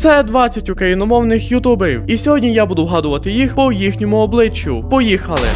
Це 20 україномовних ютуберів, і сьогодні я буду вгадувати їх по їхньому обличчю. Поїхали!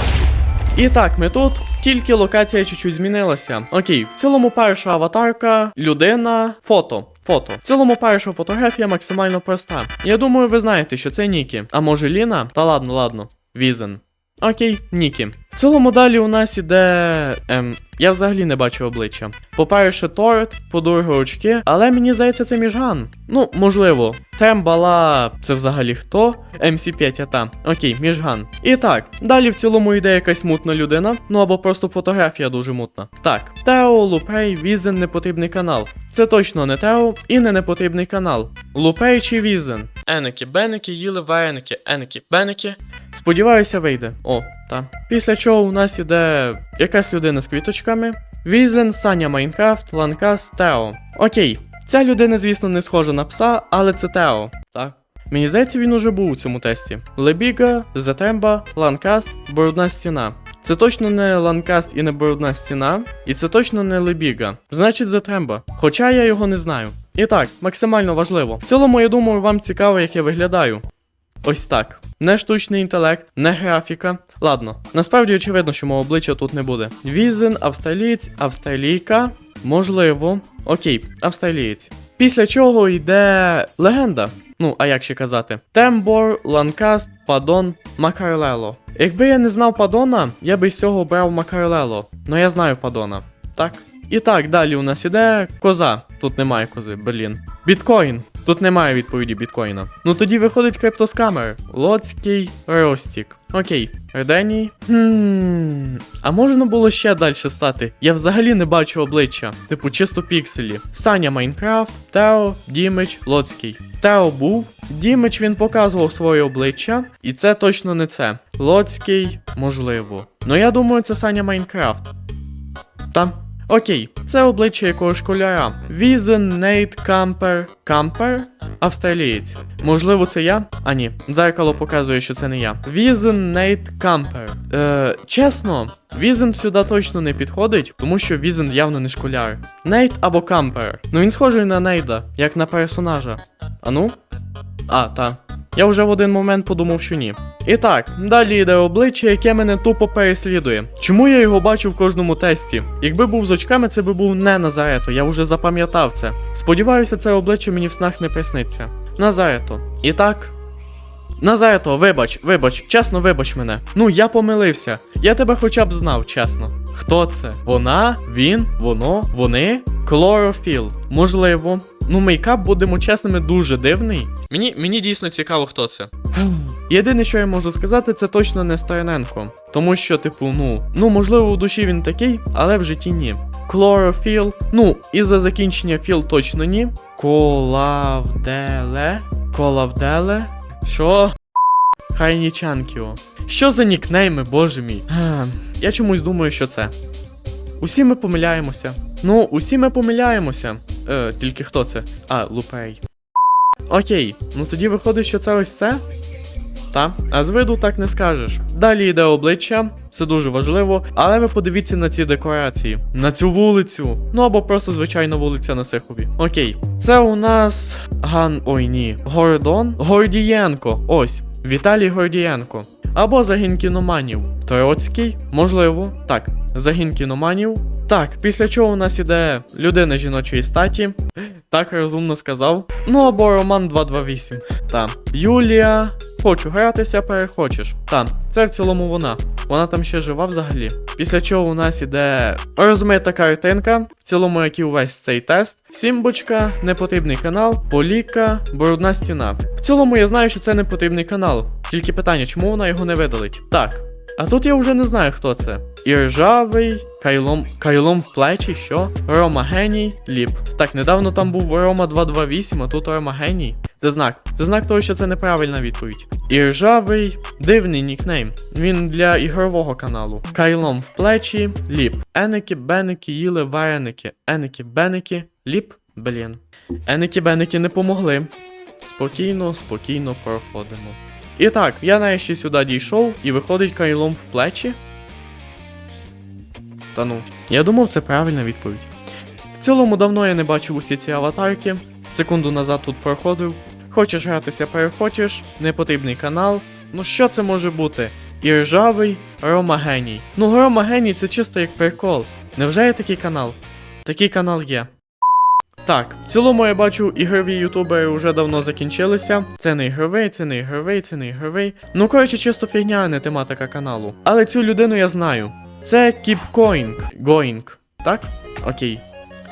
І так, ми тут, тільки локація чуть-чуть змінилася. Окей, в цілому перша аватарка, людина, фото. Фото. В цілому перша фотографія максимально проста. Я думаю, ви знаєте, що це Нікі. А може Ліна? Та ладно, ладно. Візен. Окей, Нікі. В цілому далі у нас іде. Ем, я взагалі не бачу обличчя. По-перше, торт, по-друге, очки, але мені здається, це міжган. Ну, можливо. Тембала, це взагалі хто? МС5 а та. Окей, міжган. І так, далі в цілому йде якась мутна людина, ну або просто фотографія дуже мутна. Так, Тео, Лупей, Візен, непотрібний канал. Це точно не Тео і не непотрібний канал. Лупей чи Візен? Еники, беники, їли вареники, еники, беники. Сподіваюся, вийде. О, та. Після чого у нас іде якась людина з квіточками. Візен, Саня Майнкрафт, Ланкас, Тео. Окей, ця людина, звісно, не схожа на пса, але це Тео. Так. Мені здається, він уже був у цьому тесті. Лебіга, Затемба, Ланкаст, Бородна стіна. Це точно не Ланкаст і не Бородна стіна, і це точно не Лебіга. Значить, Затемба. Хоча я його не знаю. І так, максимально важливо. В цілому, я думаю, вам цікаво, як я виглядаю. Ось так. Не штучний інтелект, не графіка. Ладно, насправді очевидно, що мого обличчя тут не буде. Візен, австралієць, австралійка. Можливо. Окей, австралієць. Після чого йде легенда. Ну, а як ще казати? Тембор, Ланкаст, Падон, Макарлело. Якби я не знав Падона, я би з цього обрав Макарлело. Но я знаю Падона. Так. І так, далі у нас іде коза. Тут немає кози, блін. Біткоін. Тут немає відповіді біткоїна. Ну тоді виходить криптоскамер. Лоцький Ростік. Окей, Реденій. Хм. А можна було ще далі стати? Я взагалі не бачу обличчя. Типу, чисто пікселі. Саня Майнкрафт, Тео, Дімич, Лоцький. Тео був. Дімич він показував своє обличчя, і це точно не це. Лоцький, можливо. Ну я думаю, це Саня Майнкрафт. Та. Окей, це обличчя якого школяра. Візен, Нейт, Кампер. Кампер? Австралієць. Можливо, це я? А ні, дзеркало показує, що це не я. Візен, Нейт, Кампер. Е, чесно, Візен сюди точно не підходить, тому що Візен явно не школяр. Нейт або Кампер. Ну він схожий на Нейда, як на персонажа. А ну? А, та. Я вже в один момент подумав, що ні. І так, далі йде обличчя, яке мене тупо переслідує. Чому я його бачу в кожному тесті? Якби був з очками, це би був не Назарето, я вже запам'ятав це. Сподіваюся, це обличчя мені в снах не присниться. Назарето. І так. Назарето, вибач, вибач, чесно, вибач мене. Ну, я помилився. Я тебе хоча б знав, чесно. Хто це? Вона, він, воно, вони? Клорофіл. Можливо. Ну, мейкап, будемо чесними, дуже дивний. Мені, мені дійсно цікаво, хто це. Єдине, що я можу сказати, це точно не Стояненко. Тому що, типу, ну, ну, можливо, у душі він такий, але в житті ні. Клорофіл. Ну, і за закінчення філ точно ні. Колавделе. Колавделе. Що? Хайнічанкіо. Що за нікнейми, боже мій? Я чомусь думаю, що це. Усі ми помиляємося. Ну, усі ми помиляємося. Е, тільки хто це? А, Лупей. Окей, ну тоді виходить, що це ось це? Та, а з виду так не скажеш. Далі йде обличчя, це дуже важливо, але ви подивіться на ці декорації, на цю вулицю. Ну або просто звичайна вулиця на Сихові. Окей, це у нас Ган. Ой ні. Гордон? Гордієнко. Ось. Віталій Гордієнко. Або загін кіноманів. Троцький? Можливо. Так, загін кіноманів. Так, після чого у нас іде людина жіночої статі. Так розумно сказав. Ну або Роман 228. Та. Юлія. Хочу гратися, перехочеш. Та, це в цілому вона. Вона там ще жива взагалі. Після чого у нас іде розмита картинка, в цілому, як і увесь цей тест. Сімбочка, непотрібний канал, поліка, брудна стіна. В цілому я знаю, що це непотрібний канал. Тільки питання, чому вона його не видалить? Так. А тут я вже не знаю, хто це. Іржавий, кайлом, кайлом в плечі, що? Рома Геній, Ліп. Так, недавно там був Рома 228, а тут Рома Геній. Це знак. Це знак того, що це неправильна відповідь. Іржавий, дивний нікнейм. Він для ігрового каналу. Кайлом в плечі, ліп. Еники, беники, їли вареники. Еники, беники, ліп. Блін. Еники, беники не помогли. Спокійно, спокійно проходимо. І так, я нарешті сюди дійшов і виходить кайлом в плечі. Та ну. Я думав, це правильна відповідь. В цілому давно я не бачив усі ці аватарки. Секунду назад тут проходив. Хочеш гратися, перехочеш, непотрібний канал. Ну що це може бути? І ржавий Геній. Ну Рома Геній це чисто як прикол. Невже є такий канал? Такий канал є. Так, в цілому я бачу, ігрові ютубери вже давно закінчилися. Це не ігровий, це не ігровий, це не ігровий. Ну коротше, чисто фігня, а не тематика каналу. Але цю людину я знаю. Це Going. Going. Так? Окей.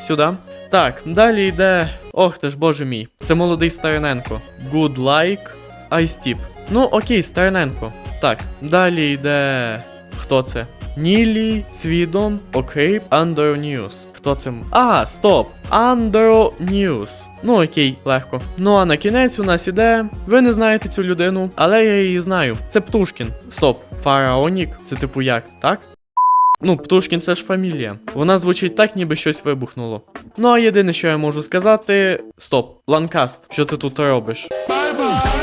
Сюди. Так, далі йде. Ох ти ж боже мій. Це молодий Стариненко. Good like. Tip. Ну, окей, Стариненко. Так, далі йде. Хто це? Нілі, Свідом, окей, Under News. Хто це? м- А, стоп! Under News. Ну окей, легко. Ну а на кінець у нас іде. Ви не знаєте цю людину, але я її знаю. Це Птушкін. Стоп. Фараонік? Це типу як, так? Ну, Птушкін це ж фамілія. Вона звучить так, ніби щось вибухнуло. Ну а єдине, що я можу сказати. Стоп, Ланкаст, що ти тут робиш? Bye bye.